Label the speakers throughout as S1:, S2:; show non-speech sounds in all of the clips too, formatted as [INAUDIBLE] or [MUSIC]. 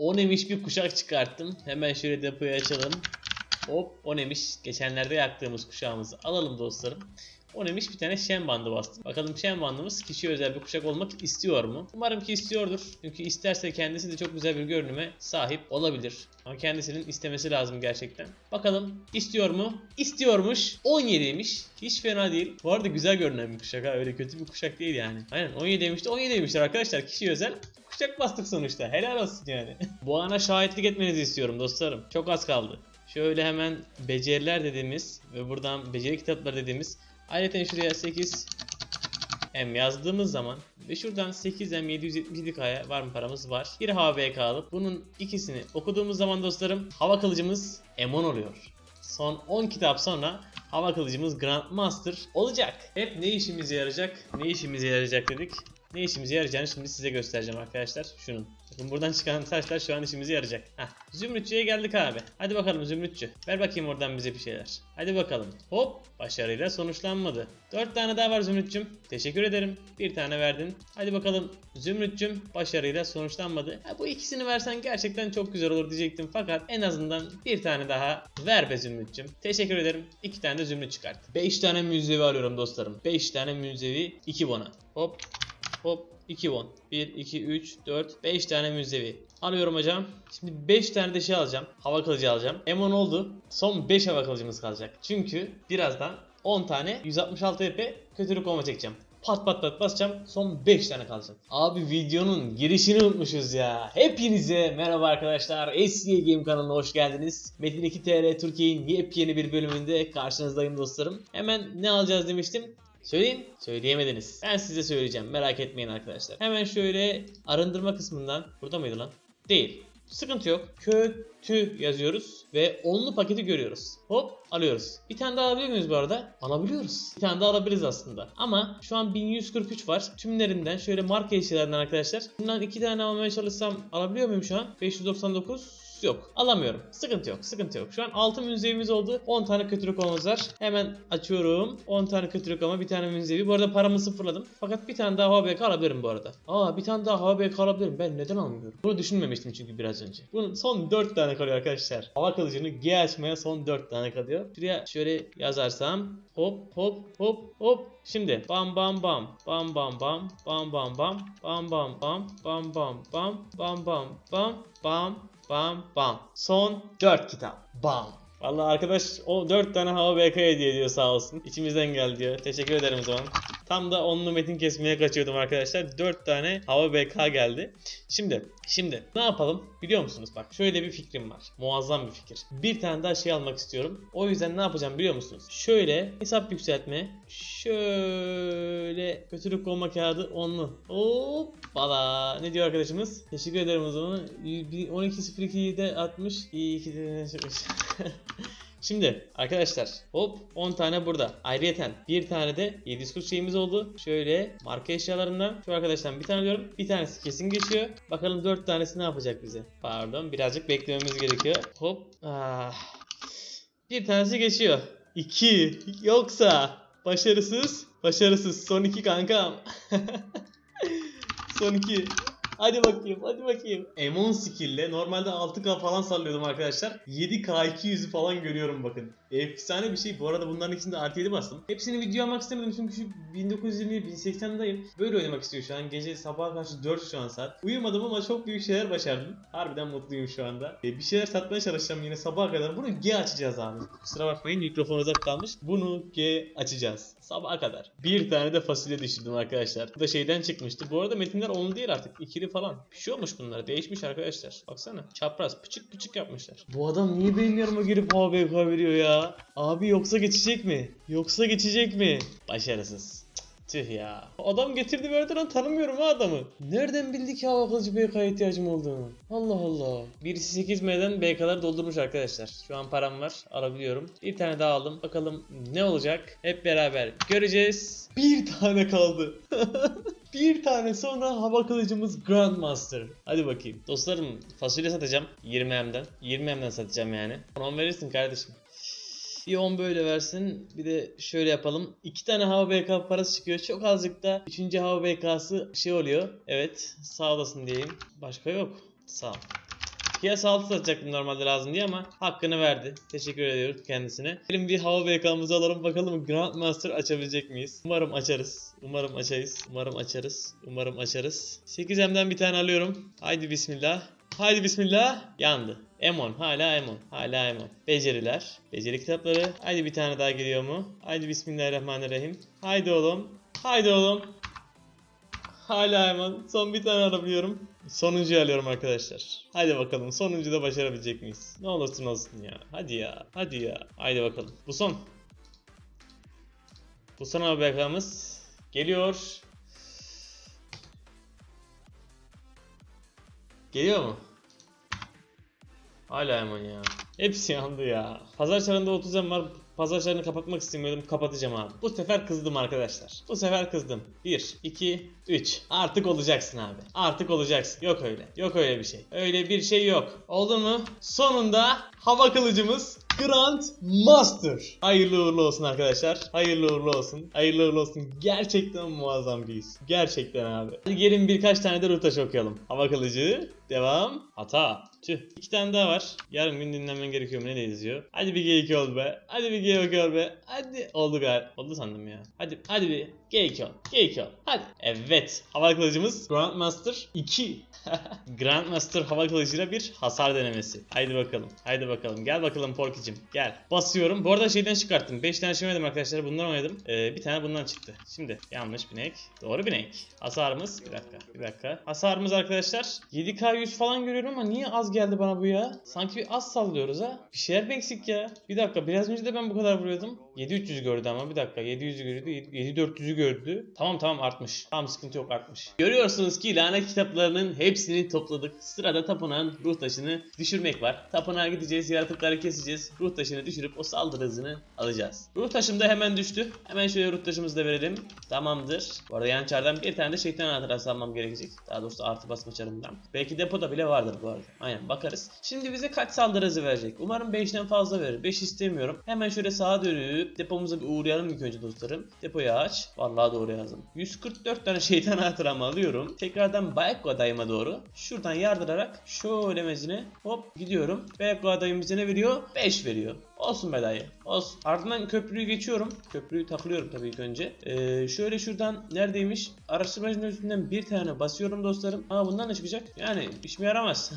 S1: 10 emiş bir kuşak çıkarttım. Hemen şöyle depoyu açalım. Hop 10 emiş. Geçenlerde yaktığımız kuşağımızı alalım dostlarım. 10 emiş bir tane şen bandı bastım. Bakalım şen bandımız kişiye özel bir kuşak olmak istiyor mu? Umarım ki istiyordur. Çünkü isterse kendisi de çok güzel bir görünüme sahip olabilir. Ama kendisinin istemesi lazım gerçekten. Bakalım istiyor mu? İstiyormuş. 17'ymiş. Hiç fena değil. Bu arada güzel görünen bir kuşak ha. Öyle kötü bir kuşak değil yani. Aynen 17'ymiş de 17'ymişler arkadaşlar. Kişiye özel kuşak bastık sonuçta. Helal olsun yani. [LAUGHS] Bu ana şahitlik etmenizi istiyorum dostlarım. Çok az kaldı. Şöyle hemen beceriler dediğimiz ve buradan beceri kitapları dediğimiz ayrıca şuraya 8 M yazdığımız zaman ve şuradan 8M 777K'ya var mı paramız var. Bir HBK alıp bunun ikisini okuduğumuz zaman dostlarım hava kılıcımız M10 oluyor. Son 10 kitap sonra hava kılıcımız Grandmaster olacak. Hep ne işimize yarayacak? Ne işimize yarayacak dedik. Ne işimize yarayacağını şimdi size göstereceğim arkadaşlar. Şunun. Bakın buradan çıkan taşlar şu an işimize yarayacak. Heh. Zümrütçüye geldik abi. Hadi bakalım Zümrütçü. Ver bakayım oradan bize bir şeyler. Hadi bakalım. Hop. Başarıyla sonuçlanmadı. 4 tane daha var Zümrütçüm. Teşekkür ederim. Bir tane verdin. Hadi bakalım Zümrütçüm. Başarıyla sonuçlanmadı. Ha, bu ikisini versen gerçekten çok güzel olur diyecektim. Fakat en azından bir tane daha ver be Zümrütçüm. Teşekkür ederim. 2 tane de Zümrüt çıkart. 5 tane müzevi alıyorum dostlarım. 5 tane müzevi 2 bona. Hop. Hop 2 won. 1, 2, 3, 4, 5 tane müzevi. Alıyorum hocam. Şimdi 5 tane de şey alacağım. Hava kılıcı alacağım. M10 oldu. Son 5 hava kılıcımız kalacak. Çünkü birazdan 10 tane 166 EP kötülük olma çekeceğim. Pat pat pat basacağım. Son 5 tane kalacak. Abi videonun girişini unutmuşuz ya. Hepinize merhaba arkadaşlar. SCA Game kanalına hoş geldiniz. Metin 2 TR Türkiye'nin yepyeni bir bölümünde karşınızdayım dostlarım. Hemen ne alacağız demiştim. Söyleyeyim. Söyleyemediniz. Ben size söyleyeceğim. Merak etmeyin arkadaşlar. Hemen şöyle arındırma kısmından. Burada mıydı lan? Değil. Sıkıntı yok. Kötü yazıyoruz ve onlu paketi görüyoruz. Hop alıyoruz. Bir tane daha alabiliyor muyuz bu arada? Alabiliyoruz. Bir tane daha alabiliriz aslında. Ama şu an 1143 var. Tümlerinden şöyle marka eşyalarından arkadaşlar. Bundan iki tane almaya çalışsam alabiliyor muyum şu an? 599 yok. Alamıyorum. Sıkıntı yok. Sıkıntı yok. Şu an 6 münzevimiz oldu. 10 tane kötülük olmamız var. Hemen açıyorum. 10 tane kötülük ama bir tane münzevi. Bu arada paramı sıfırladım. Fakat bir tane daha HBK alabilirim bu arada. Aa bir tane daha HBK alabilirim. Ben neden almıyorum? Bunu düşünmemiştim çünkü biraz önce. Bunun son 4 tane kalıyor arkadaşlar. Hava kılıcını G açmaya son 4 tane kalıyor. Şuraya şöyle yazarsam hop hop hop hop Şimdi bam bam bam bam bam bam bam bam bam bam bam bam bam bam bam bam bam bam bam bam. Son 4 kitap. Bam. Vallahi arkadaş o 4 tane hava BK hediye ediyor sağ olsun. İçimizden geldi diyor. Teşekkür ederim o zaman. Tam da onlu metin kesmeye kaçıyordum arkadaşlar. 4 tane hava BK geldi. Şimdi şimdi ne yapalım biliyor musunuz? Bak şöyle bir fikrim var. Muazzam bir fikir. Bir tane daha şey almak istiyorum. O yüzden ne yapacağım biliyor musunuz? Şöyle hesap yükseltme. Şöyle kötülük olma kağıdı onlu. Hoppala. Ne diyor arkadaşımız? Teşekkür ederim o zaman. 12.02'de 60. İyi ki de. [LAUGHS] Şimdi arkadaşlar hop 10 tane burada. Ayrıyeten bir tane de 740 şeyimiz oldu. Şöyle marka eşyalarından şu arkadaştan bir tane diyorum. Bir tanesi kesin geçiyor. Bakalım 4 tanesi ne yapacak bize? Pardon birazcık beklememiz gerekiyor. Hop. Ah. Bir tanesi geçiyor. 2 yoksa başarısız. Başarısız. Son 2 kankam. [LAUGHS] Son 2. Hadi bakayım, hadi bakayım. M10 skill'le normalde 6K falan sallıyordum arkadaşlar. 7K 200'ü falan görüyorum bakın. Efsane bir şey. Bu arada bunların ikisini de artı 7 bastım. Hepsini video almak istemedim çünkü şu 1920 1080'dayım. Böyle oynamak istiyor şu an. Gece sabaha karşı 4 şu an saat. Uyumadım ama çok büyük şeyler başardım. Harbiden mutluyum şu anda. E, bir şeyler satmaya çalışacağım yine sabaha kadar. Bunu G açacağız abi. Kusura bakmayın mikrofon uzak kalmış. Bunu G açacağız. Sabaha kadar. Bir tane de fasulye düşürdüm arkadaşlar. Bu da şeyden çıkmıştı. Bu arada metinler 10 değil artık. ikili falan. Bir şey olmuş bunlar. Değişmiş arkadaşlar. Baksana. Çapraz. Pıçık pıçık yapmışlar. Bu adam niye benim yanıma girip ABK veriyor ya? Abi yoksa geçecek mi? Yoksa geçecek mi? Başarısız. Tüh ya. Adam getirdi verdi lan tanımıyorum ha adamı. Nereden bildi ki hava kılıcı BK'ya ihtiyacım olduğunu? Allah Allah. Birisi 8M'den BK'ları doldurmuş arkadaşlar. Şu an param var. Alabiliyorum. Bir tane daha aldım. Bakalım ne olacak? Hep beraber göreceğiz. Bir tane kaldı. [LAUGHS] Bir tane sonra hava kılıcımız Grandmaster. Hadi bakayım. Dostlarım fasulye satacağım 20M'den. 20M'den satacağım yani. 10 verirsin kardeşim. Bir 10 böyle versin. Bir de şöyle yapalım. 2 tane hava BK parası çıkıyor. Çok azıcık da 3. hava BK'sı şey oluyor. Evet. Sağ olasın diyeyim. Başka yok. Sağ ol. Piyasa altı satacaktım normalde lazım diye ama hakkını verdi. Teşekkür ediyoruz kendisine. Gelin bir hava BK'mızı alalım bakalım Grandmaster açabilecek miyiz? Umarım açarız. Umarım açarız. Umarım açarız. Umarım açarız. 8M'den bir tane alıyorum. Haydi bismillah. Haydi bismillah. Yandı. Emon. Hala Emon. Hala Emon. Beceriler. Beceri kitapları. Haydi bir tane daha geliyor mu? Haydi bismillahirrahmanirrahim. Haydi oğlum. Haydi oğlum. Hala Emon. Son bir tane alabiliyorum. Sonuncuyu alıyorum arkadaşlar. Haydi bakalım sonuncu da başarabilecek miyiz? Ne olursun olsun ya. Hadi ya. Hadi ya. Haydi bakalım. Bu son. Bu son ABK'mız geliyor. Geliyor mu? Hala hemen ya. Hepsi yandı ya. Pazar çarında 30 em var. Pazar çarını kapatmak istemiyordum. Kapatacağım abi. Bu sefer kızdım arkadaşlar. Bu sefer kızdım. 1, 2, 3. Artık olacaksın abi. Artık olacaksın. Yok öyle. Yok öyle bir şey. Öyle bir şey yok. Oldu mu? Sonunda hava kılıcımız Grand Master. Hayırlı uğurlu olsun arkadaşlar. Hayırlı uğurlu olsun. Hayırlı uğurlu olsun. Gerçekten muazzam bir his. Gerçekten abi. Hadi gelin birkaç tane de rutaş okuyalım. Hava kılıcı. Devam. Hata. Tüh. İki tane daha var. Yarın gün dinlenmen gerekiyor mu? Ne yazıyor? Hadi bir G2 ol be. Hadi bir G2 ol be. Hadi. Oldu galiba. Oldu sandım ya. Hadi. Hadi bir G2 ol. G2 ol. Hadi. Evet. Hava kılıcımız Grandmaster 2. [LAUGHS] Grandmaster hava kılıcıyla bir hasar denemesi. Haydi bakalım. Haydi bakalım. Gel bakalım Porky'cim. Gel. Basıyorum. Bu arada şeyden çıkarttım. 5 tane şey arkadaşlar. Bundan oynadım. Ee, bir tane bundan çıktı. Şimdi yanlış binek. Doğru binek. Hasarımız. Bir dakika. Bir dakika. Hasarımız arkadaşlar. 7K 100 falan görüyorum ama niye az geldi bana bu ya? Sanki bir az sallıyoruz ha. Bir şeyler mi eksik ya? Bir dakika. Biraz önce de ben bu kadar vuruyordum. 7300 gördü ama bir dakika. 700'ü gördü. 7400'ü gördü. Tamam tamam artmış. Tamam sıkıntı yok artmış. Görüyorsunuz ki lanet kitaplarının hepsini topladık. Sırada tapınağın ruh taşını düşürmek var. Tapınağa gideceğiz, yaratıkları keseceğiz. Ruh taşını düşürüp o saldırı hızını alacağız. Ruh taşım da hemen düştü. Hemen şöyle ruh taşımızı da verelim. Tamamdır. Bu arada yan çardan bir tane de şeytan hatırası almam gerekecek. Daha doğrusu artı basma çarımdan. Belki depoda bile vardır bu arada. Aynen bakarız. Şimdi bize kaç saldırı verecek? Umarım 5'ten fazla verir. 5 istemiyorum. Hemen şöyle sağa dönüp depomuza bir uğrayalım ilk önce dostlarım. Depoyu aç. Vallahi doğru yazdım. 144 tane [LAUGHS] şeytan hatıramı alıyorum. Tekrardan Bayekko adayıma doğru. Şuradan yardırarak şöyle mezine hop gidiyorum. Bayekko adayım bize ne veriyor? 5 veriyor. Olsun be dayı. Olsun. Ardından köprüyü geçiyorum. Köprüyü takılıyorum tabii ilk önce. Ee, şöyle şuradan neredeymiş? Araştırmacının üstünden bir tane basıyorum dostlarım. Aa bundan ne çıkacak? Yani işime yaramaz.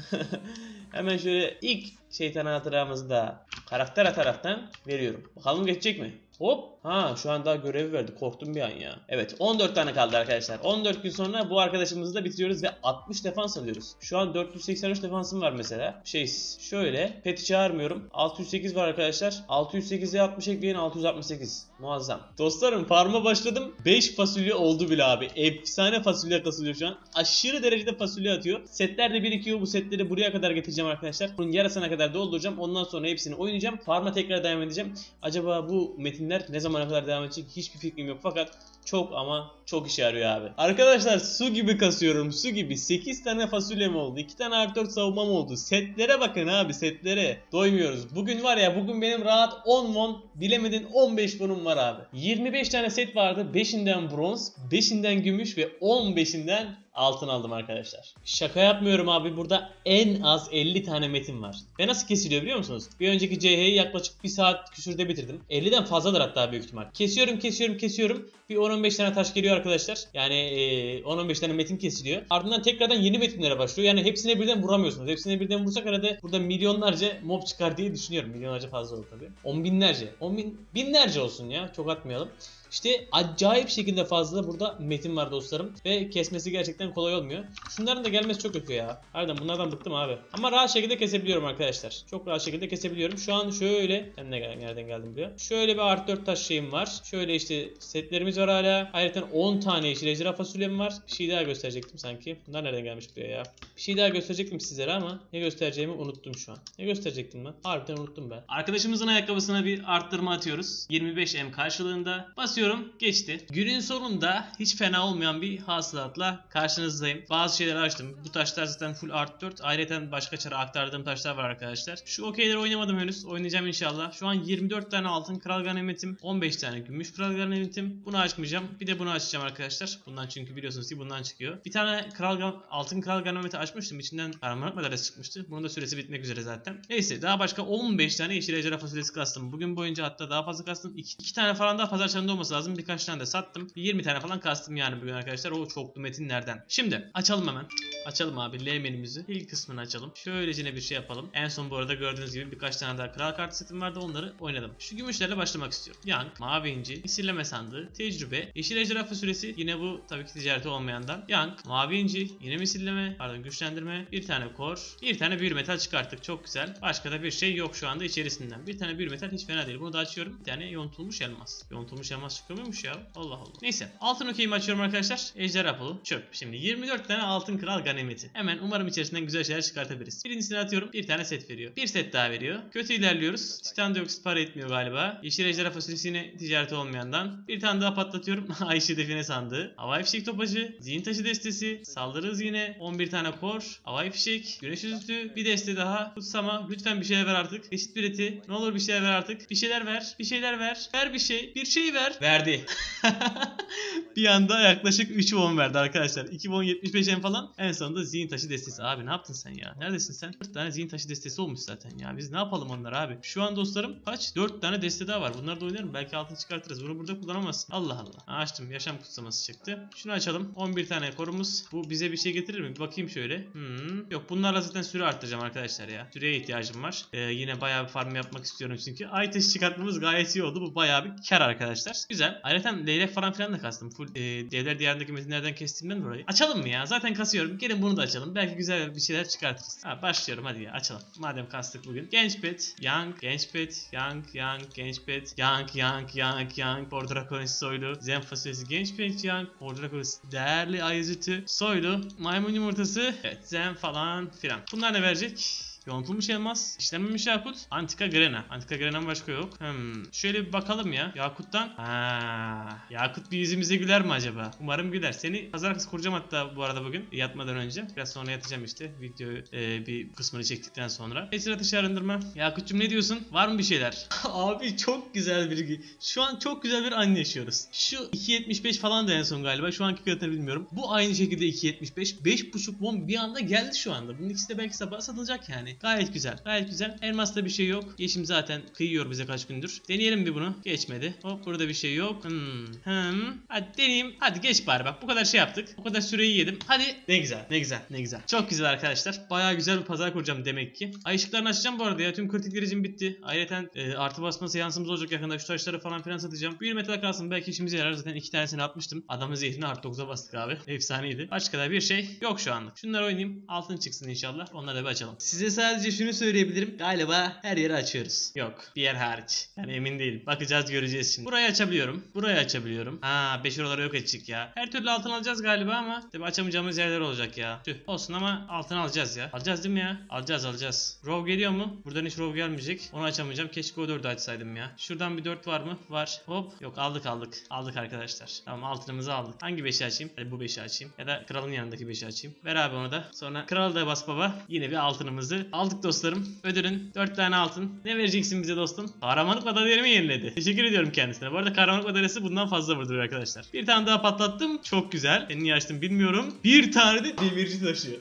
S1: [LAUGHS] Hemen şöyle ilk şeytan hatıramızı da karakter taraftan veriyorum. Bakalım geçecek mi? Hop. Ha şu an daha görevi verdi. Korktum bir an ya. Evet 14 tane kaldı arkadaşlar. 14 gün sonra bu arkadaşımızı da bitiriyoruz ve 60 defans alıyoruz. Şu an 483 defansım var mesela. Şey şöyle. Pet'i çağırmıyorum. 608 var arkadaşlar. 608'e 60 ekleyin 668. Muazzam. Dostlarım farma başladım. 5 fasulye oldu bile abi. Efsane fasulye kasılıyor şu an. Aşırı derecede fasulye atıyor. Setler de birikiyor. Bu setleri buraya kadar getireceğim arkadaşlar. Bunun yarısına kadar dolduracağım. Ondan sonra hepsini oynayacağım. Farma tekrar devam edeceğim. Acaba bu metinler ne zamana kadar devam edecek hiçbir fikrim yok. Fakat çok ama çok işe yarıyor abi. Arkadaşlar su gibi kasıyorum su gibi. 8 tane fasulyem oldu. 2 tane artı 4 savunmam oldu. Setlere bakın abi setlere. Doymuyoruz. Bugün var ya bugün benim rahat 10 mon bilemedin 15 monum var abi. 25 tane set vardı. 5'inden bronz, 5'inden gümüş ve 15'inden altın aldım arkadaşlar. Şaka yapmıyorum abi burada en az 50 tane metin var. Ve nasıl kesiliyor biliyor musunuz? Bir önceki CH'yi yaklaşık 1 saat küsürde bitirdim. 50'den fazladır hatta büyük ihtimal. Kesiyorum kesiyorum kesiyorum. Bir 10-15 tane taş geliyor arkadaşlar. Yani e, 10-15 tane metin kesiliyor. Ardından tekrardan yeni metinlere başlıyor. Yani hepsine birden vuramıyorsunuz. Hepsine birden vursak herhalde burada milyonlarca mob çıkar diye düşünüyorum. Milyonlarca fazla olur tabii. 10 binlerce. 10 bin, binlerce olsun ya. Çok atmayalım. İşte acayip şekilde fazla burada metin var dostlarım. Ve kesmesi gerçekten kolay olmuyor. Şunların da gelmesi çok kötü ya. Harbiden bunlardan bıktım abi. Ama rahat şekilde kesebiliyorum arkadaşlar. Çok rahat şekilde kesebiliyorum. Şu an şöyle. Ben de nereden geldim buraya. Şöyle bir artı 4 taş şeyim var. Şöyle işte setlerimiz var hala. Ayrıca 10 tane yeşil ejderha fasulyem var. Bir şey daha gösterecektim sanki. Bunlar nereden gelmiş buraya ya? Bir şey daha gösterecektim sizlere ama ne göstereceğimi unuttum şu an. Ne gösterecektim ben? Harbiden unuttum ben. Arkadaşımızın ayakkabısına bir arttırma atıyoruz. 25M karşılığında. Basıyorum Açıyorum. Geçti. Günün sonunda hiç fena olmayan bir hasılatla karşınızdayım. Bazı şeyler açtım. Bu taşlar zaten full art 4. Ayrıca başka çara aktardığım taşlar var arkadaşlar. Şu okeyleri oynamadım henüz. Oynayacağım inşallah. Şu an 24 tane altın kral ganimetim. 15 tane gümüş kral ganimetim. Bunu açmayacağım. Bir de bunu açacağım arkadaşlar. Bundan çünkü biliyorsunuz ki bundan çıkıyor. Bir tane kral altın kral ganimeti açmıştım. İçinden kahramanlık madalyası çıkmıştı. Bunun da süresi bitmek üzere zaten. Neyse daha başka 15 tane yeşil ejderha fasulyesi kastım. Bugün boyunca hatta daha fazla kastım. 2 tane falan daha pazar çarında olması lazım. Birkaç tane de sattım. Bir 20 tane falan kastım yani bugün arkadaşlar. O çoklu metinlerden. Şimdi açalım hemen. Açalım abi L menümüzü. İlk kısmını açalım. Şöylecine bir şey yapalım. En son bu arada gördüğünüz gibi birkaç tane daha kral kartı setim vardı. Onları oynadım. Şu gümüşlerle başlamak istiyorum. Young, mavi inci, misilleme sandığı, tecrübe, yeşil ejderha fasulyesi. Yine bu tabii ki ticareti olmayandan. Young, mavi inci, yine misilleme, pardon güçlendirme, bir tane kor, bir tane büyülü metal çıkarttık. Çok güzel. Başka da bir şey yok şu anda içerisinden. Bir tane büyülü metal hiç fena değil. Bunu da açıyorum. Bir tane yontulmuş elmas. Yontulmuş elmas çıkıyor muymuş ya? Allah Allah. Neyse. Altın okeyimi açıyorum arkadaşlar. Ejderha pulu. Çöp. Şimdi 24 tane altın kral ganimeti. Hemen umarım içerisinden güzel şeyler çıkartabiliriz. Birincisini atıyorum. Bir tane set veriyor. Bir set daha veriyor. Kötü ilerliyoruz. Titan dioksit para etmiyor galiba. Yeşil ejderha fasulyesi yine ticareti olmayandan. Bir tane daha patlatıyorum. [LAUGHS] Ayşe define sandığı. Havai fişek topacı. Zihin taşı destesi. Saldırı hızı yine. 11 tane kor. Havai fişek. Güneş yüzütü. Bir deste daha. Kutsama. Lütfen bir şeyler ver artık. Eşit bir eti. Ne olur bir şeyler ver artık. Bir şeyler ver. Bir şeyler ver. Ver bir şey. Bir şey ver. Verdi. [LAUGHS] bir anda yaklaşık 3 won verdi arkadaşlar. 2 won 75 en falan. En sonunda zihin taşı destesi. Abi ne yaptın sen ya? Neredesin sen? 4 tane zihin taşı destesi olmuş zaten ya. Biz ne yapalım onlar abi? Şu an dostlarım kaç? 4 tane deste daha var. Bunları da oynarım. Belki altın çıkartırız. Bunu burada kullanamazsın. Allah Allah. Açtım. Yaşam kutsaması çıktı. Şunu açalım. 11 tane korumuz. Bu bize bir şey getirir mi? Bir bakayım şöyle. Hmm. Yok bunlarla zaten süre arttıracağım arkadaşlar ya. Süreye ihtiyacım var. Ee, yine bayağı bir farm yapmak istiyorum çünkü. Ay taşı çıkartmamız gayet iyi oldu. Bu bayağı bir kar arkadaşlar. Güzel. Ayrıca leylek falan filan da kastım. Full e, devler diyarındaki metinlerden kestiğimden dolayı. Açalım mı ya? Zaten kasıyorum. Gelin bunu da açalım. Belki güzel bir şeyler çıkartırız. Ha, başlıyorum hadi ya açalım. Madem kastık bugün. Genç pet, young, genç pet, young, young, genç pet, young, young, young, young, Bordraconis soylu, zen fasulyesi, genç pet, young, Bordraconis, değerli ayızıtı, soylu, maymun yumurtası, evet zen falan filan. Bunlar ne verecek? Yontulmuş elmas, işlenmemiş yakut, antika grena. Antika grena'n başka yok. Hmm. Şöyle bir bakalım ya. Yakut'tan. Ha, yakut bir yüzümüze güler mi acaba? Umarım güler. Seni pazar kız kuracağım hatta bu arada bugün yatmadan önce. Biraz sonra yatacağım işte. Videoyu e, bir kısmını çektikten sonra. Esir ateşi arındırma. Yakut'cum ne diyorsun? Var mı bir şeyler? [LAUGHS] Abi çok güzel bir gün. Şu an çok güzel bir an yaşıyoruz. Şu 2.75 falan da en son galiba. Şu anki fiyatını bilmiyorum. Bu aynı şekilde 2.75. 5.5 won bir anda geldi şu anda. Bunun ikisi de belki sabah satılacak yani. Gayet güzel. Gayet güzel. Elmasta bir şey yok. Yeşim zaten kıyıyor bize kaç gündür. Deneyelim bir bunu. Geçmedi. Hop burada bir şey yok. Hmm. Hmm. Hadi deneyeyim. Hadi geç bari bak. Bu kadar şey yaptık. Bu kadar süreyi yedim. Hadi. Ne güzel. Ne güzel. Ne güzel. Çok güzel arkadaşlar. Baya güzel bir pazar kuracağım demek ki. Ay ışıklarını açacağım bu arada ya. Tüm kritik derecem bitti. Ayrıca e, artı basma seansımız olacak yakında. Şu taşları falan filan satacağım. Bir metal kalsın. Belki işimize yarar. Zaten iki tanesini atmıştım. Adamın zehrini artı 9'a bastık abi. Efsaneydi. Başka da bir şey yok şu anlık. Şunları oynayayım. Altın çıksın inşallah. Onları da bir açalım. Size sadece şunu söyleyebilirim. Galiba her yeri açıyoruz. Yok. Bir yer hariç. Yani emin değilim. Bakacağız göreceğiz şimdi. Burayı açabiliyorum. Burayı açabiliyorum. Ha 5 oraları yok edecek ya. Her türlü altın alacağız galiba ama tabii açamayacağımız yerler olacak ya. Tüh. Olsun ama altın alacağız ya. Alacağız değil mi ya? Alacağız alacağız. Row geliyor mu? Buradan hiç row gelmeyecek. Onu açamayacağım. Keşke o 4'ü açsaydım ya. Şuradan bir 4 var mı? Var. Hop. Yok aldık aldık. Aldık arkadaşlar. Tamam altınımızı aldık. Hangi 5'i açayım? Hadi bu 5'i açayım. Ya da kralın yanındaki 5'i açayım. Ver abi onu da. Sonra kral da bas baba. Yine bir altınımızı aldık dostlarım. Ödülün 4 tane altın. Ne vereceksin bize dostum? Kahramanlık madalyamı yeniledi. Teşekkür ediyorum kendisine. Bu arada kahramanlık madalyası bundan fazla vurduruyor arkadaşlar. Bir tane daha patlattım. Çok güzel. Seni niye açtım bilmiyorum. Bir tane de demirci taşı.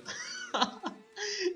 S1: [LAUGHS]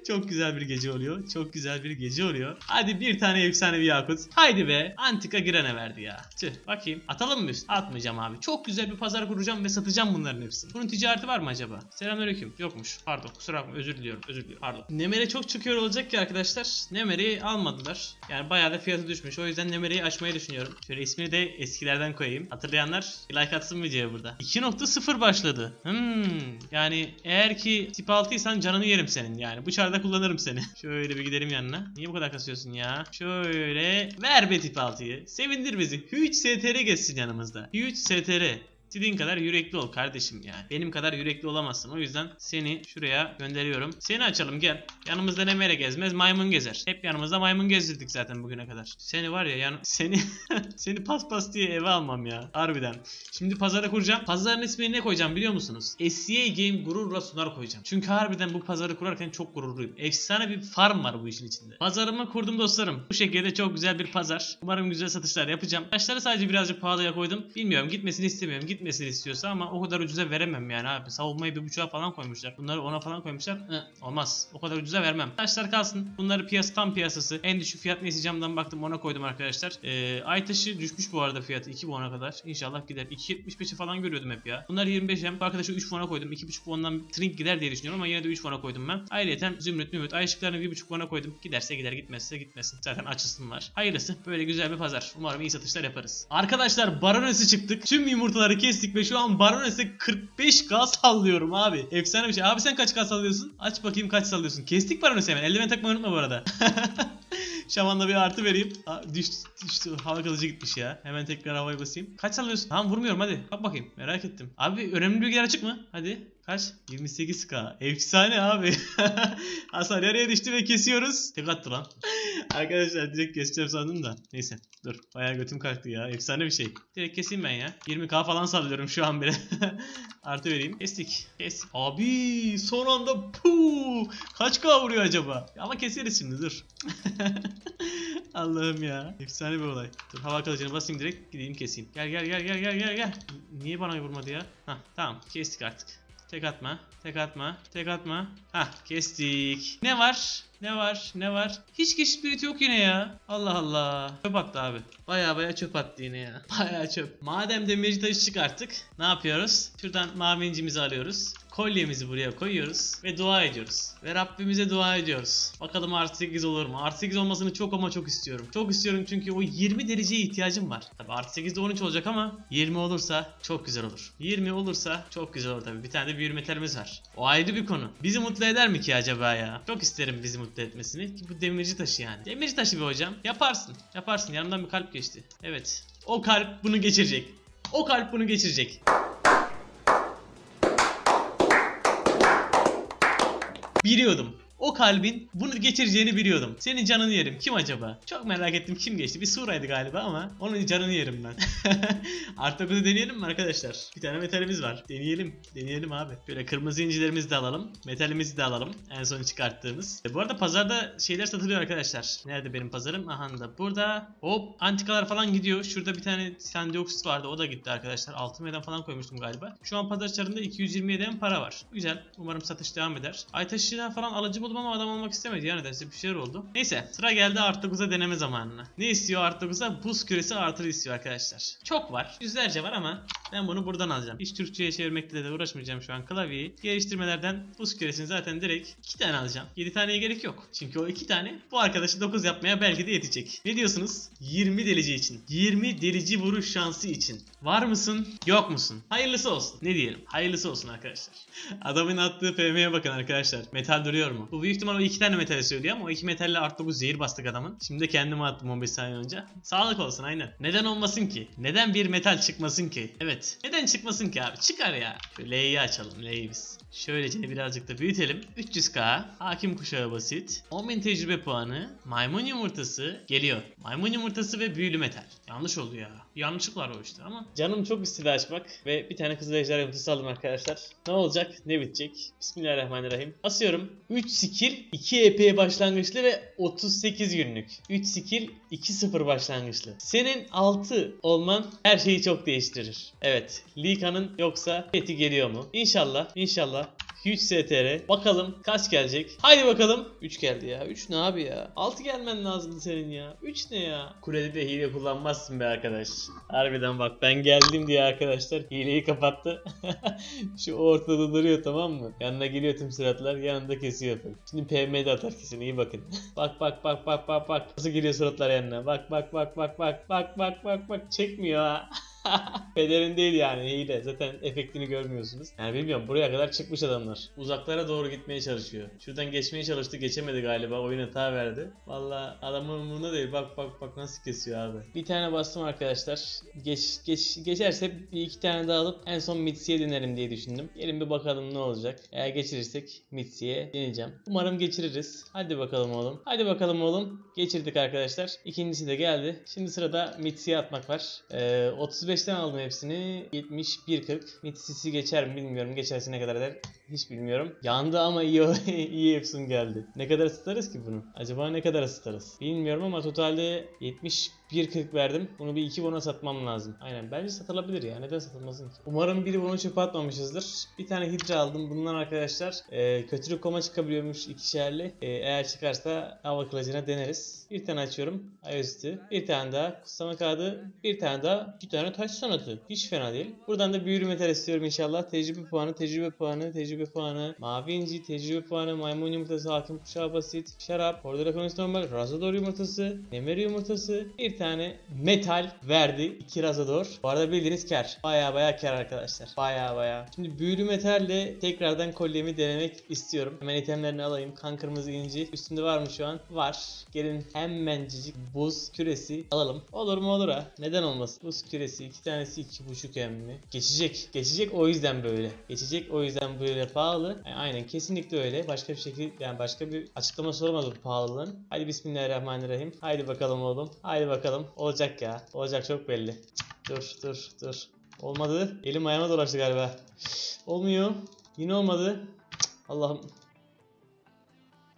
S1: Çok güzel bir gece oluyor. Çok güzel bir gece oluyor. Hadi bir tane efsanevi yakut. Haydi be. Antika Gren'e verdi ya. Tüh bakayım. Atalım mı üst? Atmayacağım abi. Çok güzel bir pazar kuracağım ve satacağım bunların hepsini. Bunun ticareti var mı acaba? Selamünaleyküm. Yokmuş. Pardon. Kusura bakma. Özür diliyorum. Özür diliyorum. Pardon. Nemere çok çıkıyor olacak ki arkadaşlar. Nemere'yi almadılar. Yani bayağı da fiyatı düşmüş. O yüzden Nemere'yi açmayı düşünüyorum. Şöyle ismini de eskilerden koyayım. Hatırlayanlar like atsın videoya burada. 2.0 başladı. Hmm. Yani eğer ki tip 6'ysan canını yerim senin yani. Bu çarda kullanırım seni. [LAUGHS] Şöyle bir gidelim yanına. Niye bu kadar kasıyorsun ya? Şöyle ver be tip 6'yı. Sevindir bizi. Huge STR geçsin yanımızda. Huge STR. İstediğin kadar yürekli ol kardeşim yani. Benim kadar yürekli olamazsın. O yüzden seni şuraya gönderiyorum. Seni açalım gel. Yanımızda ne mere gezmez maymun gezer. Hep yanımızda maymun gezdirdik zaten bugüne kadar. Seni var ya yan seni [LAUGHS] seni paspas diye eve almam ya. Harbiden. Şimdi pazarı kuracağım. Pazarın ismini ne koyacağım biliyor musunuz? SCA Game gururla sunar koyacağım. Çünkü harbiden bu pazarı kurarken çok gururluyum. Efsane bir farm var bu işin içinde. Pazarımı kurdum dostlarım. Bu şekilde çok güzel bir pazar. Umarım güzel satışlar yapacağım. Taşları sadece birazcık pahalıya koydum. Bilmiyorum gitmesini istemiyorum. Gitmesini istiyorsa ama o kadar ucuza veremem yani abi. Savunmayı bir buçuğa falan koymuşlar. Bunları ona falan koymuşlar. Hı, olmaz. O kadar ucuza vermem. Taşlar kalsın. Bunları piyasa tam piyasası. En düşük fiyat neyse camdan baktım ona koydum arkadaşlar. Ee, ay taşı düşmüş bu arada fiyatı 2 won'a kadar. İnşallah gider. 2.75'i falan görüyordum hep ya. Bunlar 25 hem. Arkadaşı 3 won'a koydum. 2.5 won'dan trink gider diye düşünüyorum ama yine de 3 won'a koydum ben. Ayrıca zümrüt mümrüt ay ışıklarını 1.5 won'a koydum. Giderse gider gitmezse gitmesin. Zaten açısın var. Hayırlısı. Böyle güzel bir pazar. Umarım iyi satışlar yaparız. Arkadaşlar baronesi çıktık. Tüm yumurtaları kestik ve şu an baronese 45k sallıyorum abi. Efsane bir şey. Abi sen kaç k sallıyorsun? Aç bakayım kaç sallıyorsun. Kestik baronesi hemen. Eldiven takmayı unutma bu arada. [LAUGHS] Şamanla bir artı vereyim. Ha, düştü, düştü. Hava kılıcı gitmiş ya. Hemen tekrar havaya basayım. Kaç sallıyorsun? Tamam vurmuyorum hadi. Bak bakayım. Merak ettim. Abi önemli bilgiler açık mı? Hadi. Kaç? 28k. Efsane abi. [LAUGHS] Hasar yarıya düştü ve kesiyoruz. Tek attı lan. [LAUGHS] Arkadaşlar direkt keseceğim sandım da. Neyse dur. Bayağı götüm kalktı ya. Efsane bir şey. Direkt keseyim ben ya. 20k falan sallıyorum şu an bile. [LAUGHS] Artı vereyim. Kestik. Kes. Abi son anda puu. Kaç k vuruyor acaba? Ama keseriz şimdi dur. [LAUGHS] Allah'ım ya. Efsane bir olay. Dur hava kılıcını basayım direkt gideyim keseyim. Gel gel gel gel gel gel gel. Niye bana vurmadı ya? Hah tamam kestik artık. Tek atma. Tek atma. Tek atma. Hah kestik. Ne var? Ne var? Ne var? Hiç geçiş spirit yok yine ya. Allah Allah. Çöp attı abi. Baya baya çöp attı yine ya. [LAUGHS] Baya çöp. Madem demirci taşı çıkarttık. Ne yapıyoruz? Şuradan mavi incimizi alıyoruz. Kolyemizi buraya koyuyoruz ve dua ediyoruz. Ve Rabbimize dua ediyoruz. Bakalım artı 8 olur mu? Artı 8 olmasını çok ama çok istiyorum. Çok istiyorum çünkü o 20 dereceye ihtiyacım var. Tabi artı 8'de 13 olacak ama 20 olursa çok güzel olur. 20 olursa çok güzel olur tabi. Bir tane de büyür metalimiz var. O ayrı bir konu. Bizi mutlu eder mi ki acaba ya? Çok isterim bizi mutlu etmesini. Ki bu demirci taşı yani. Demirci taşı be hocam. Yaparsın. Yaparsın. Yanımdan bir kalp geçti. Evet. O kalp bunu geçirecek. O kalp bunu geçirecek. Biliyordum. O kalbin bunu geçireceğini biliyordum. Senin canını yerim. Kim acaba? Çok merak ettim kim geçti. Bir Sura'ydı galiba ama onun canını yerim ben. [LAUGHS] Artık bunu deneyelim mi arkadaşlar? Bir tane metalimiz var. Deneyelim. Deneyelim abi. Böyle kırmızı incilerimizi de alalım. Metalimizi de alalım. En son çıkarttığımız. E, bu arada pazarda şeyler satılıyor arkadaşlar. Nerede benim pazarım? Aha da burada. Hop antikalar falan gidiyor. Şurada bir tane sandioksit vardı. O da gitti arkadaşlar. Altın meden falan koymuştum galiba. Şu an pazar çarında 227 para var. Güzel. Umarım satış devam eder. Aytaşı'dan falan alıcı buldum ama adam olmak istemedi ya nedense bir şeyler oldu. Neyse sıra geldi artı 9'a deneme zamanına. Ne istiyor artı 9'a? Buz küresi artı istiyor arkadaşlar. Çok var. Yüzlerce var ama ben bunu buradan alacağım. Hiç Türkçe'ye çevirmekle de uğraşmayacağım şu an klavyeyi. Geliştirmelerden buz küresini zaten direkt 2 tane alacağım. 7 taneye gerek yok. Çünkü o 2 tane bu arkadaşı 9 yapmaya belki de yetecek. Ne diyorsunuz? 20 delici için. 20 delici vuruş şansı için. Var mısın? Yok musun? Hayırlısı olsun. Ne diyelim? Hayırlısı olsun arkadaşlar. [LAUGHS] Adamın attığı PM'ye bakın arkadaşlar. Metal duruyor mu? Büyük ihtimal o iki tane metali söylüyor ama o iki metalle artı 9 zehir bastık adamın. Şimdi de kendime attım 15 saniye önce. Sağlık olsun aynen. Neden olmasın ki? Neden bir metal çıkmasın ki? Evet. Neden çıkmasın ki abi? Çıkar ya. Şöyle L'yi açalım. L'yi biz. Şöylece birazcık da büyütelim. 300k. Hakim kuşağı basit. 10.000 tecrübe puanı. Maymun yumurtası geliyor. Maymun yumurtası ve büyülü metal. Yanlış oldu ya. Yanlışlıklar o işte ama. Canım çok istedi açmak ve bir tane kızıl ejder yumurtası aldım arkadaşlar. Ne olacak? Ne bitecek? Bismillahirrahmanirrahim. Asıyorum. 3 skill, 2 EP başlangıçlı ve 38 günlük. 3 skill, 2-0 başlangıçlı. Senin 6 olman her şeyi çok değiştirir. Evet. Lika'nın yoksa eti geliyor mu? İnşallah. İnşallah. 3 STR. Bakalım kaç gelecek? Haydi bakalım. 3 geldi ya. 3 ne abi ya? 6 gelmen lazımdı senin ya. 3 ne ya? Kulede de hile kullanmazsın be arkadaş. Harbiden bak ben geldim diye arkadaşlar hileyi kapattı. [LAUGHS] Şu ortada duruyor tamam mı? Yanına geliyor tüm suratlar yanında kesiyor. Şimdi PM'de atar kesin iyi bakın. [LAUGHS] bak bak bak bak bak bak. Nasıl geliyor suratlar yanına? Bak bak bak bak bak. Bak bak bak bak. Çekmiyor ha. [LAUGHS] [LAUGHS] Pederin değil yani hile. Zaten efektini görmüyorsunuz. Yani bilmiyorum buraya kadar çıkmış adamlar. Uzaklara doğru gitmeye çalışıyor. Şuradan geçmeye çalıştı geçemedi galiba. Oyun hata verdi. Valla adamın umurunda değil. Bak bak bak nasıl kesiyor abi. Bir tane bastım arkadaşlar. Geç, geç, geçerse bir iki tane daha alıp en son Mitsi'ye denerim diye düşündüm. Gelin bir bakalım ne olacak. Eğer geçirirsek Mitsi'ye deneyeceğim. Umarım geçiririz. Hadi bakalım oğlum. Hadi bakalım oğlum. Geçirdik arkadaşlar. İkincisi de geldi. Şimdi sırada Mitsi'ye atmak var. Ee, 35'ten aldım hepsini. 71.40. Mitsisi geçer mi bilmiyorum. Geçerse ne kadar eder hiç bilmiyorum. Yandı ama iyi [LAUGHS] iyi Efsun geldi. Ne kadar ısıtarız ki bunu? Acaba ne kadar ısıtarız? Bilmiyorum ama totalde 71.40 verdim. Bunu bir iki bona satmam lazım. Aynen bence satılabilir ya. Neden satılmasın ki? Umarım biri bunu çöpe atmamışızdır. Bir tane hidra aldım. Bundan arkadaşlar e, kötülük koma çıkabiliyormuş ikişerli. E, eğer çıkarsa hava kılıcına deneriz. Bir tane açıyorum. Ayüstü. Bir tane daha kutsama kağıdı. Bir tane daha. iki tane taş sanatı. Hiç fena değil. Buradan da büyülü metal istiyorum inşallah. Tecrübe puanı, tecrübe puanı, tecrübe puanı. Mavi inci, tecrübe puanı, maymun yumurtası, hakim kuşağı basit, şarap, Hordora konusu normal, razador yumurtası, nemeri yumurtası. Bir tane metal verdi. iki razador. Bu arada bildiğiniz kar. Baya baya kar arkadaşlar. Baya baya. Şimdi büyülü metalle tekrardan kolyemi denemek istiyorum. Hemen itemlerini alayım. Kan kırmızı inci. Üstünde var mı şu an? Var. Gelin hemencik buz küresi alalım. Olur mu olur ha. Neden olmasın? Buz küresi iki tanesi iki buçuk emmi. Geçecek. Geçecek o yüzden böyle. Geçecek o yüzden böyle pahalı. Yani aynen kesinlikle öyle. Başka bir şekilde yani başka bir açıklaması olmadı bu pahalılığın. Hadi bismillahirrahmanirrahim. Haydi bakalım oğlum. Haydi bakalım. Olacak ya. Olacak çok belli. Dur dur dur. Olmadı. Elim ayağıma dolaştı galiba. Olmuyor. Yine olmadı. Allah'ım.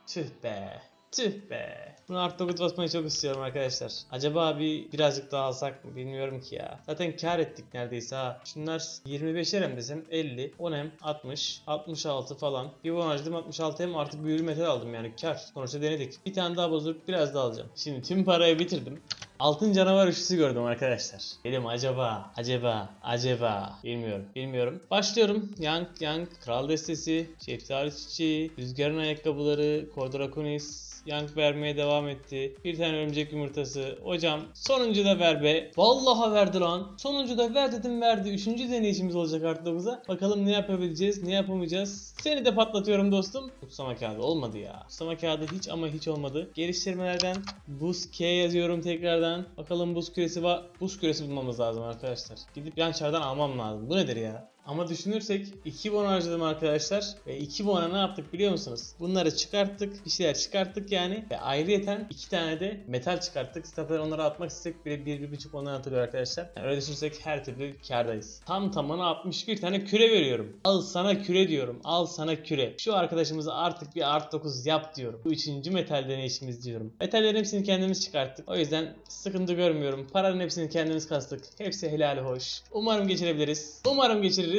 S1: Tüh be. Tüh be. Bunu artı 9 basmayı çok istiyorum arkadaşlar. Acaba bir birazcık daha alsak mı bilmiyorum ki ya. Zaten kar ettik neredeyse ha. Şunlar 25'er hem desem 50. 10 hem 60. 66 falan. Bir bon harcadım 66 hem artık büyülü metal aldım yani kar. Sonuçta denedik. Bir tane daha bozup biraz daha alacağım. Şimdi tüm parayı bitirdim. Altın canavar üçlüsü gördüm arkadaşlar. Dedim acaba, acaba, acaba. Bilmiyorum, bilmiyorum. Başlıyorum. Yang, Yang, Kral Destesi, Şeftali Çiçeği, Rüzgarın Ayakkabıları, Kordorakunis, Yank vermeye devam etti. Bir tane örümcek yumurtası. Hocam sonuncu da ver be. Vallahi verdi lan. Sonuncu da ver dedim verdi. Üçüncü deneyişimiz olacak 9'a. Bakalım ne yapabileceğiz, ne yapamayacağız. Seni de patlatıyorum dostum. Kutsama kağıdı olmadı ya. Kutsama kağıdı hiç ama hiç olmadı. Geliştirmelerden buz K yazıyorum tekrardan. Bakalım buz küresi var. Buz küresi bulmamız lazım arkadaşlar. Gidip yan çardan almam lazım. Bu nedir ya? Ama düşünürsek 2 bon harcadım arkadaşlar. Ve 2 bona ne yaptık biliyor musunuz? Bunları çıkarttık. Bir şeyler çıkarttık yani. Ve ayrıyeten 2 tane de metal çıkarttık. Zaten onları atmak istesek bile 1-1.5 ondan atılıyor arkadaşlar. Yani öyle düşünürsek her türlü kardayız. Tam tamına 61 tane küre veriyorum. Al sana küre diyorum. Al sana küre. Şu arkadaşımıza artık bir art 9 yap diyorum. Bu üçüncü metal deneyişimiz diyorum. Metallerin hepsini kendimiz çıkarttık. O yüzden sıkıntı görmüyorum. Paranın hepsini kendimiz kastık. Hepsi helal hoş. Umarım geçirebiliriz. Umarım geçiririz.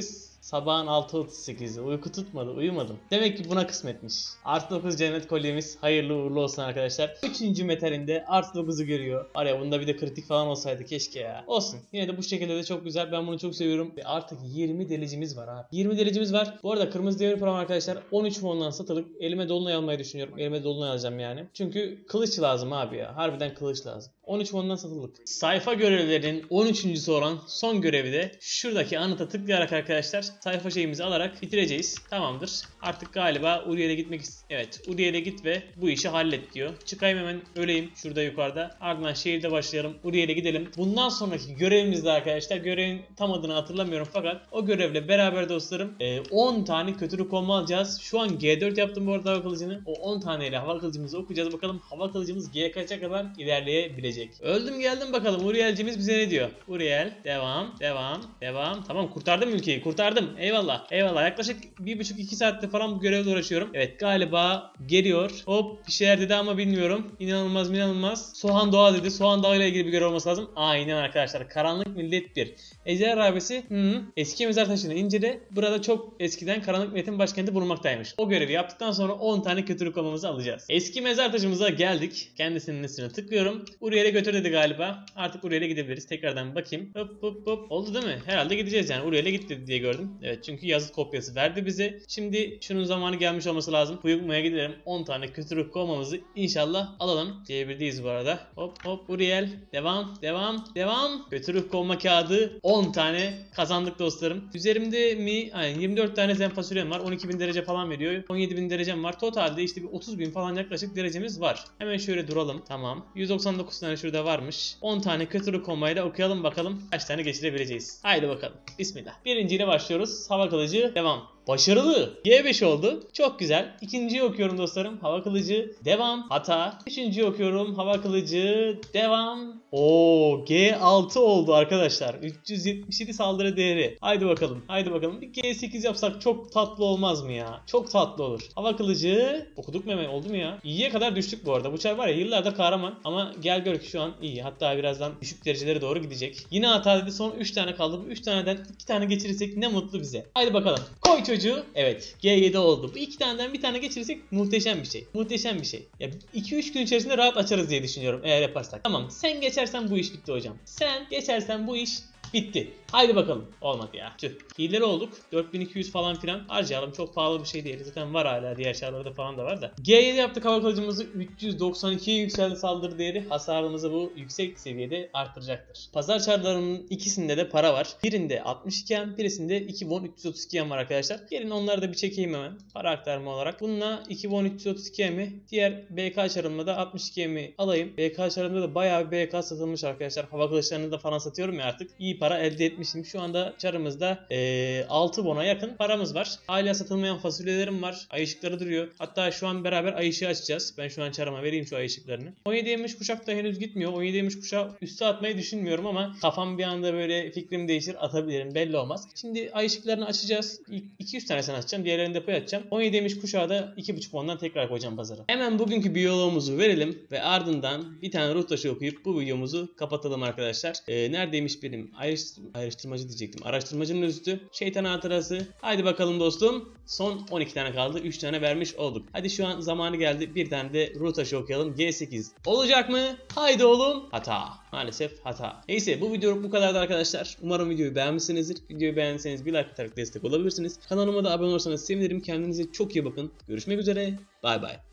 S1: Sabahın 6.38'i uyku tutmadı uyumadım. Demek ki buna kısmetmiş. Artı 9 cennet kolyemiz hayırlı uğurlu olsun arkadaşlar. Üçüncü metalinde artı 9'u görüyor. Araya bunda bir de kritik falan olsaydı keşke ya. Olsun. Yine de bu şekilde de çok güzel. Ben bunu çok seviyorum. Ve artık 20 delicimiz var abi. 20 delicimiz var. Bu arada kırmızı devir program arkadaşlar 13 fondan satılık. Elime dolunay almayı düşünüyorum. Elime dolunay alacağım yani. Çünkü kılıç lazım abi ya. Harbiden kılıç lazım. 13 fondan satılık. Sayfa görevlerinin 13.sü olan son görevi de şuradaki anıta tıklayarak arkadaşlar sayfa şeyimizi alarak bitireceğiz. Tamamdır. Artık galiba Uriel'e gitmek Evet Uriel'e git ve bu işi hallet diyor. Çıkayım hemen öleyim şurada yukarıda. Ardından şehirde başlayalım. Uriel'e gidelim. Bundan sonraki görevimiz de arkadaşlar görevin tam adını hatırlamıyorum fakat o görevle beraber dostlarım e, 10 tane kötülük olma alacağız. Şu an G4 yaptım bu arada hava kılıcını. O 10 taneyle hava kılıcımızı okuyacağız. Bakalım hava kılıcımız G kaça kadar ilerleyebilecek. Öldüm geldim bakalım. Uriel'cimiz bize ne diyor? Uriel devam devam devam. Tamam kurtardım ülkeyi kurtardım. Eyvallah eyvallah. Yaklaşık 1,5-2 saatte falan bu görevle uğraşıyorum. Evet galiba geliyor. Hop bir şeyler dedi ama bilmiyorum. İnanılmaz inanılmaz. Soğan Doğa dedi. Soğan Dağı ile ilgili bir görev olması lazım. Aynen arkadaşlar. Karanlık Millet 1. Ejder Rabesi hı. eski mezar taşını incele. Burada çok eskiden Karanlık Millet'in başkenti bulunmaktaymış. O görevi yaptıktan sonra 10 tane kötülük olmamızı alacağız. Eski mezar taşımıza geldik. Kendisinin üstüne tıklıyorum. Uriel'e götür dedi galiba. Artık Uriel'e gidebiliriz. Tekrardan bakayım. Hop hop hop. Oldu değil mi? Herhalde gideceğiz yani. Uriel'e gitti diye gördüm. Evet çünkü yazıt kopyası verdi bize. Şimdi şunun zamanı gelmiş olması lazım. Kuyukmaya gidelim. 10 tane kötülük kovmamızı inşallah alalım. C1'deyiz bu arada. Hop hop Uriel. Devam devam devam. Kötülük kovma kağıdı 10 tane kazandık dostlarım. Üzerimde mi? Aynen 24 tane zen fasulyem var. 12.000 derece falan veriyor. 17.000 derecem var. Totalde işte bir 30.000 falan yaklaşık derecemiz var. Hemen şöyle duralım. Tamam. 199 tane şurada varmış. 10 tane kötülük kovmayla okuyalım bakalım kaç tane geçirebileceğiz. Haydi bakalım. Bismillah. Birinciyle başlıyoruz. Hava kılıcı devam. Başarılı. G5 oldu. Çok güzel. İkinciyi okuyorum dostlarım. Hava kılıcı. Devam. Hata. Üçüncüyü okuyorum. Hava kılıcı. Devam. Oo G6 oldu arkadaşlar. 377 saldırı değeri. Haydi bakalım. Haydi bakalım. Bir G8 yapsak çok tatlı olmaz mı ya? Çok tatlı olur. Hava kılıcı. Okuduk mu? Oldu mu ya? İyiye kadar düştük bu arada. Bu çar var ya yıllardır kahraman. Ama gel gör ki şu an iyi. Hatta birazdan düşük derecelere doğru gidecek. Yine hata dedi. Son 3 tane kaldı. Bu 3 taneden 2 tane geçirirsek ne mutlu bize. Haydi bakalım. Koy çocuğu. Evet. G7 oldu. Bu iki taneden bir tane geçirirsek muhteşem bir şey. Muhteşem bir şey. Ya 2-3 gün içerisinde rahat açarız diye düşünüyorum eğer yaparsak. Tamam. Sen geçersen bu iş bitti hocam. Sen geçersen bu iş Bitti. Haydi bakalım. Olmadı ya. Tüh. Hileli olduk. 4200 falan filan harcayalım. Çok pahalı bir şey değil. Zaten var hala. Diğer çarlarda falan da var da. G7 yaptık hava kılıcımızı. 392'ye yükseldi saldırı değeri. Hasarımızı bu yüksek seviyede arttıracaktır. Pazar çarlarının ikisinde de para var. Birinde 62 yen, birisinde 2 won 332 yen var arkadaşlar. Gelin onları da bir çekeyim hemen. Para aktarma olarak. Bununla 2 won 332 yemi. Diğer BK çarımla da 62 yemi alayım. BK çarımda da bayağı bir BK satılmış arkadaşlar. Hava kılıçlarını da falan satıyorum ya artık. İyi para elde etmişim. Şu anda çarımızda eee 6 bona yakın paramız var. Hala satılmayan fasulyelerim var. Ay ışıkları duruyor. Hatta şu an beraber ay ışığı açacağız. Ben şu an çarıma vereyim şu ay ışıklarını. 17 yemiş kuşak da henüz gitmiyor. 17 yemiş kuşağı üste atmayı düşünmüyorum ama kafam bir anda böyle fikrim değişir atabilirim. Belli olmaz. Şimdi ay ışıklarını açacağız. 200 tanesini açacağım. Diğerlerini depoya atacağım. 17 yemiş kuşağı da 2.5 bondan tekrar koyacağım pazara. Hemen bugünkü biyoloğumuzu verelim ve ardından bir tane ruh taşı okuyup bu videomuzu kapatalım arkadaşlar. Ee, neredeymiş benim ayrıştır ayrıştırmacı diyecektim. Araştırmacının üstü. Şeytan hatırası. Haydi bakalım dostum. Son 12 tane kaldı. 3 tane vermiş olduk. Hadi şu an zamanı geldi. Bir tane de ruh taşı okuyalım. G8. Olacak mı? Haydi oğlum. Hata. Maalesef hata. Neyse bu video bu kadardı arkadaşlar. Umarım videoyu beğenmişsinizdir. Videoyu beğendiyseniz bir like atarak destek olabilirsiniz. Kanalıma da abone olursanız sevinirim. Kendinize çok iyi bakın. Görüşmek üzere. Bay bay.